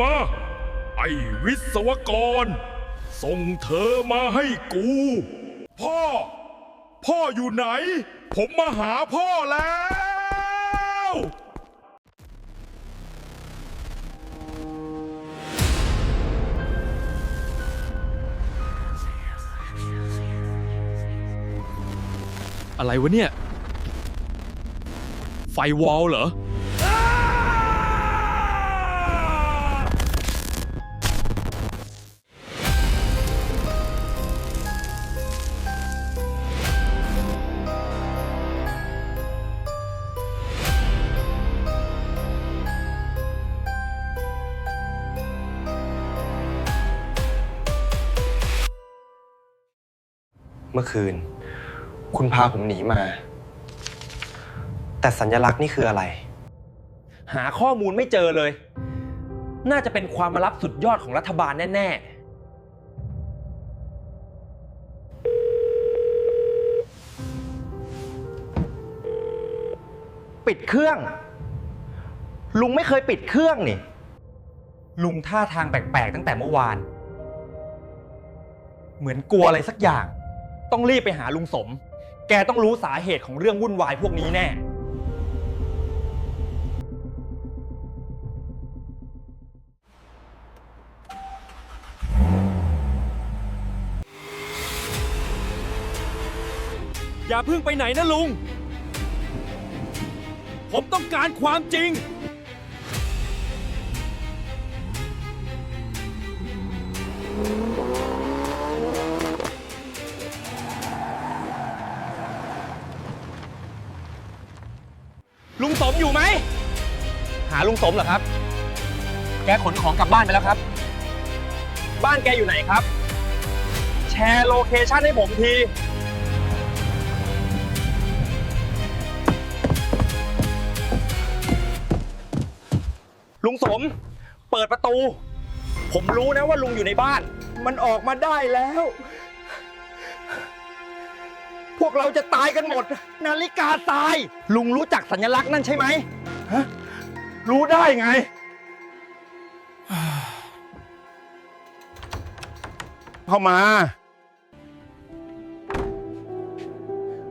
มา ไอ้วิศวกร ส่งเธอมาให้กู พ่อ พ่ออยู่ไหน ผมมาหาพ่อแล้ว อะไรวะเนี่ย ไฟวอลเหรอ มื่อคืน คุณพาผมหนีมา แต่สัญลักษณ์นี่คืออะไร หาข้อมูลไม่เจอเลย น่าจะเป็นความลับสุดยอดของรัฐบาลแน่ๆ ปิดเครื่อง ลุงไม่เคยปิดเครื่องนี่ ลุงท่าทางแปลกๆตั้งแต่เมื่อวาน เหมือนกลัวอะไรสักอย่าง ต้องรีบไปหาลุงสม แกต้องรู้สาเหตุของเรื่องวุ่นวายพวกนี้แน่ อย่าเพิ่งไปไหนนะลุง ผมต้องการความจริงลุง อยู่ไหม หาลุงสมเหรอครับ แกขนของกลับบ้านไปแล้วครับ บ้านแกอยู่ไหนครับ แชร์โลเคชั่นให้ผมที ลุงสม เปิดประตู ผมรู้นะว่าลุงอยู่ในบ้าน มันออกมาได้แล้ว พวกเราจะตายกันหมด นาฬิกาตาย ลุงรู้จักสัญลักษณ์นั่นใช่ไหมฮะรู้ได้ไง เข้ามา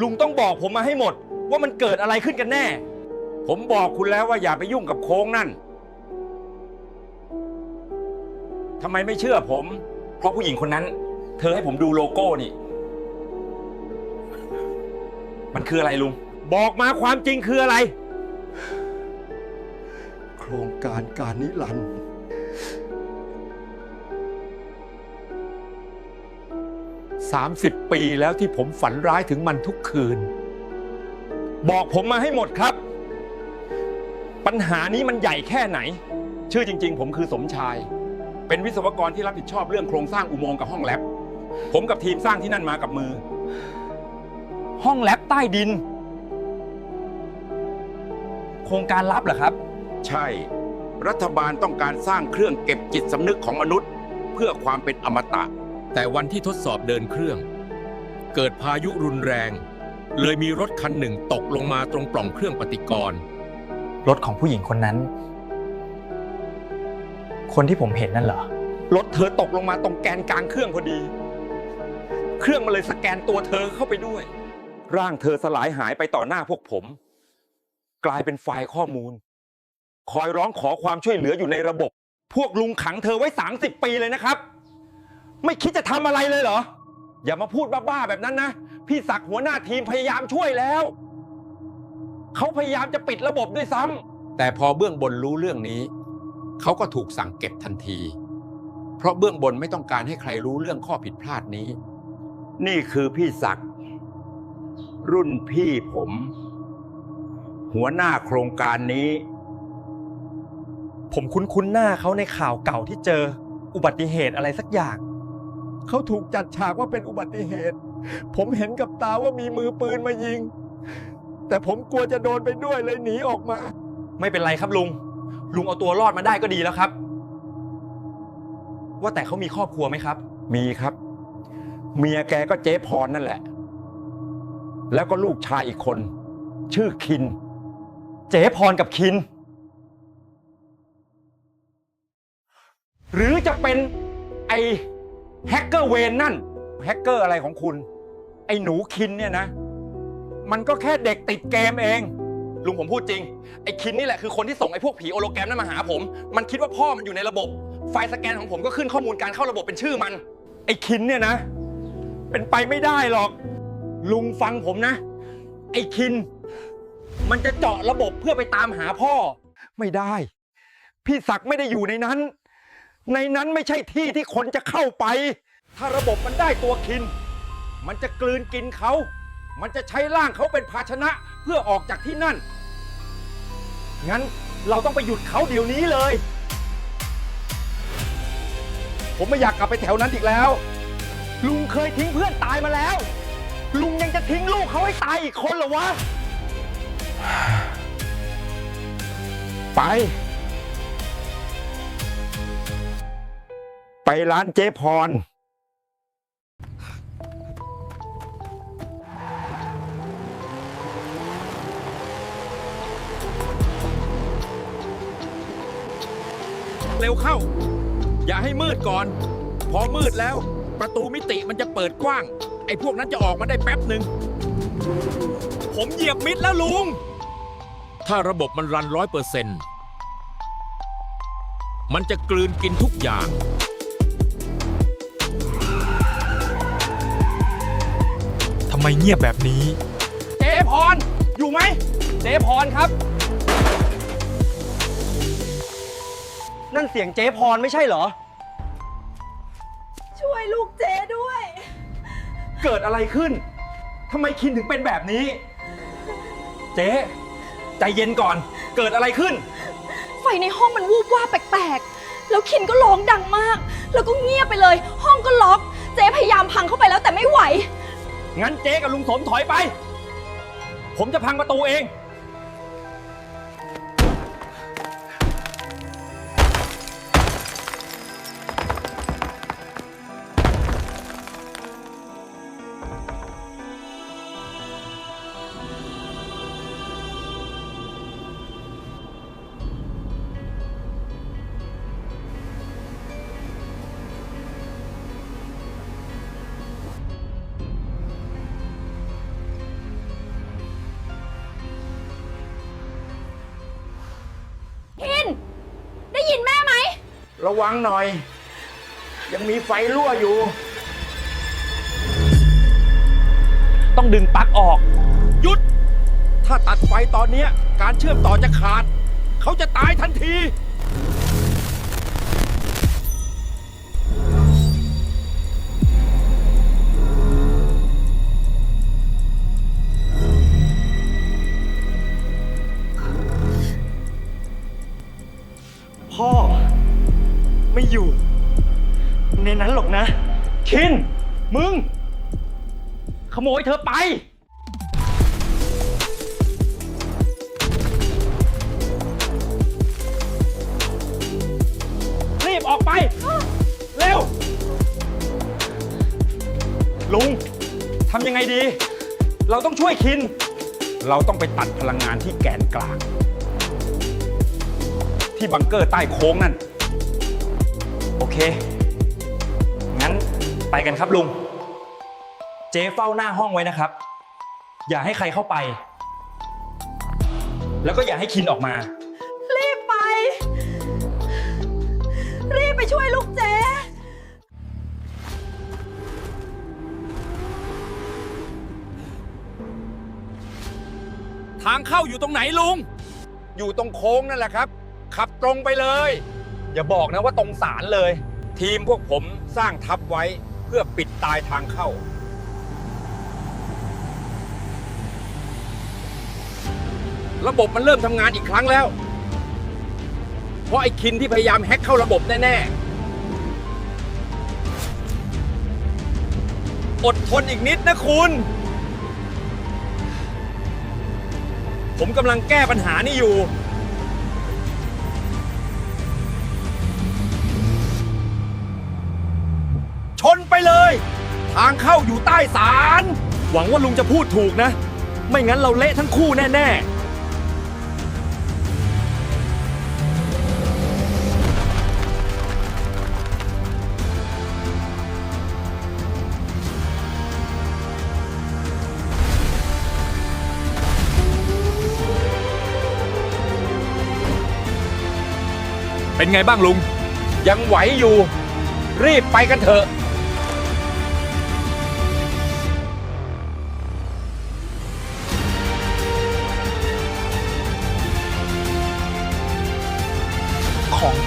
ลุงต้องบอกผมมาให้หมด ว่ามันเกิดอะไรขึ้นกันแน่ ผมบอกคุณแล้วว่าอย่าไปยุ่งกับโค้งนั่นทำไมไม่เชื่อผม เพราะผู้หญิงคนนั้น เธอให้ผมดูโลโก้นี่ มันคืออะไรลุง บอกมาความจริงคืออะไร โครงการการนิรันดร์30 ปีแล้วที่ผมฝันร้ายถึงมันทุกคืน บอกผมมาให้หมดครับ ปัญหานี้มันใหญ่แค่ไหน ชื่อจริง ๆ ผมคือสมชาย เป็นวิศวกรที่รับผิดชอบเรื่องโครงสร้างอุโมงค์กับห้องแลบผมกับทีมสร้างที่นั่นมากับมือ ห้องแลบใต้ดิน โครงการลับเหรอครับ ใช่ รัฐบาลต้องการสร้างเครื่องเก็บจิตสำนึกของมนุษย์ เพื่อความเป็นอมตะ แต่วันที่ทดสอบเดินเครื่อง เกิดพายุรุนแรง เลยมีรถคันหนึ่งตกลงมาตรงปล่องเครื่องปฏิกรณ์รถของผู้หญิงคนนั้น คนที่ผมเห็นนั่นเหรอ รถเธอตกลงมาตรงแกนกลางเครื่องพอดี เครื่องมันเลยสแกนตัวเธอเข้าไปด้วย ร่างเธอสลายหายไปต่อหน้าพวกผม กลายเป็นไฟล์ข้อมูล คอยร้องขอความช่วยเหลืออยู่ในระบบ พวกลุงขังเธอไว้ 30 ปีเลยนะครับ ไม่คิดจะทำอะไรเลยเหรอ อย่ามาพูดบ้าๆแบบนั้นนะ พี่ศักดิ์หัวหน้าทีมพยายามช่วยแล้ว เขาพยายามจะปิดระบบด้วยซ้ำแต่พอเบื้องบนรู้เรื่องนี้ เขาก็ถูกสั่งเก็บทันที เพราะเบื้องบนไม่ต้องการให้ใครรู้เรื่องข้อผิดพลาดนี้ นี่คือพี่ศักดิ์ รุ่นพี่ผม หัวหน้าโครงการนี้ ผมคุ้นๆหน้าเขาในข่าวเก่าที่เจออุบัติเหตุอะไรสักอย่าง เขาถูกจัดฉากว่าเป็นอุบัติเหตุ ผมเห็นกับตาว่ามีมือปืนมายิง แต่ผมกลัวจะโดนไปด้วยเลยหนีออกมา ไม่เป็นไรครับลุง ลุงเอาตัวรอดมาได้ก็ดีแล้วครับ ว่าแต่เขามีครอบครัวไหมครับ มีครับ เมียแกก็เจ๊พรนั่นแหละ แล้วก็ลูกชายอีกคน ชื่อคิน เจ๊พรกับคิน หรือจะเป็นไอแฮกเกอร์เวนนั่นแฮกเกอร์อะไรของคุณ ไอหนูคินเนี่ยนะ มันก็แค่เด็กติดเกมเอง ลุงผมพูดจริง ไอ้คินนี่แหละคือคนที่ส่งไอ้พวกผีโอโลแกรมนั้นมาหาผม มันคิดว่าพ่อมันอยู่ในระบบ ไฟล์สแกนของผมก็ขึ้นข้อมูลการเข้าระบบเป็นชื่อมัน ไอ้คินเนี่ยนะ เป็นไปไม่ได้หรอก ลุงฟังผมนะ ไอ้คิน มันจะเจาะระบบเพื่อไปตามหาพ่อ ไม่ได้ พี่ศักดิ์ไม่ได้อยู่ในนั้น ในนั้นไม่ใช่ที่ที่คนจะเข้าไป ถ้าระบบมันได้ตัวคิน มันจะกลืนกินเขา มันจะใช้ร่างเขาเป็นภาชนะเพื่อออกจากที่นั่น งั้นเราต้องไปหยุดเขาเดี๋ยวนี้เลย ผมไม่อยากกลับไปแถวนั้นอีกแล้ว ลุงเคยทิ้งเพื่อนตายมาแล้ว ลุงยังจะทิ้งลูกเขาให้ตายอีกคนเหรอวะ ไป ไปร้านเจ๊พร เร็วเข้า อย่าให้มืดก่อน พอมืดแล้ว ประตูมิติมันจะเปิดกว้างไอ้พวกนั้นจะออกมาได้แป๊บหนึ่ง ผมเหยียบมิดแล้วลุง ถ้าระบบมันรันร้อยเปอร์เซ็นต์มันจะกลืนกินทุกอย่าง ทำไมเงียบแบบนี้ เจ๊พร อยู่ไหม เจ๊พรครับ นั่นเสียงเจ๊พรไม่ใช่เหรอ ช่วยลูกเจ๊ด้วย เกิดอะไรขึ้น ทำไมคินถึงเป็นแบบนี้ เจ๊ ใจเย็นก่อน เกิดอะไรขึ้น ไฟในห้องมันวูบว่าบแปลกๆ แล้วคินก็ร้องดังมาก แล้วก็เงียบไปเลย ห้องก็ล็อก เจ๊พยายามพังเข้าไปแล้วแต่ไม่ไหว งั้นเจ๊กับลุงสมถอยไป ผมจะพังประตูเอง ระวังหน่อย ยังมีไฟรั่วอยู่ ต้องดึงปลั๊กออก หยุด ถ้าตัดไฟตอนเนี้ยการเชื่อมต่อจะขาด เขาจะตายทันที ไม่อยู่ ในนั้นหรอกนะ คิน มึง ขโมยเธอไป รีบออกไป เร็ว ลุงทำยังไงดี เราต้องช่วยคิน เราต้องไปตัดพลังงานที่แกนกลาง ที่บังเกอร์ใต้โค้งนั่น เค งั้นไปกันครับลุง เจ๊เฝ้าหน้าห้องไว้นะครับ อย่าให้ใครเข้าไป แล้วก็อย่าให้คินออกมา รีบไป รีบไปช่วยลูกเจ๊ทางเข้าอยู่ตรงไหนลุง อยู่ตรงโค้งนั่นแหละครับ ขับตรงไปเลย อย่าบอกนะว่าตรงสารเลย ทีมพวกผมสร้างทับไว้เพื่อปิดตายทางเข้า ระบบมันเริ่มทำงานอีกครั้งแล้ว เพราะไอ้คินที่พยายามแฮ็กเข้าระบบแน่ ๆ อดทนอีกนิดนะคุณ ผมกำลังแก้ปัญหานี่อยู่ ทางเข้าอยู่ใต้ศาลหวังว่าลุงจะพูดถูกนะ ไม่งั้นเราเละทั้งคู่แน่ ๆ เป็นไงบ้างลุง ยังไหวอยู่ รีบไปกันเถอะ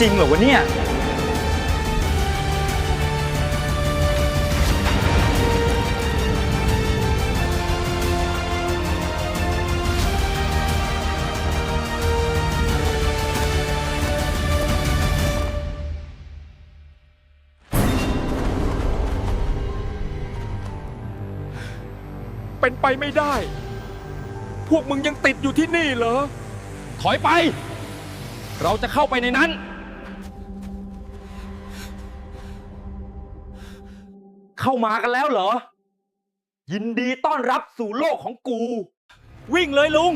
จริงเหรอวะเนี่ย เป็นไปไม่ได้ พวกมึงยังติดอยู่ที่นี่เหรอ ถอยไป เราจะเข้าไปในนั้น เข้ามากันแล้วเหรอ ยินดีต้อนรับสู่โลกของกู วิ่งเลยลุง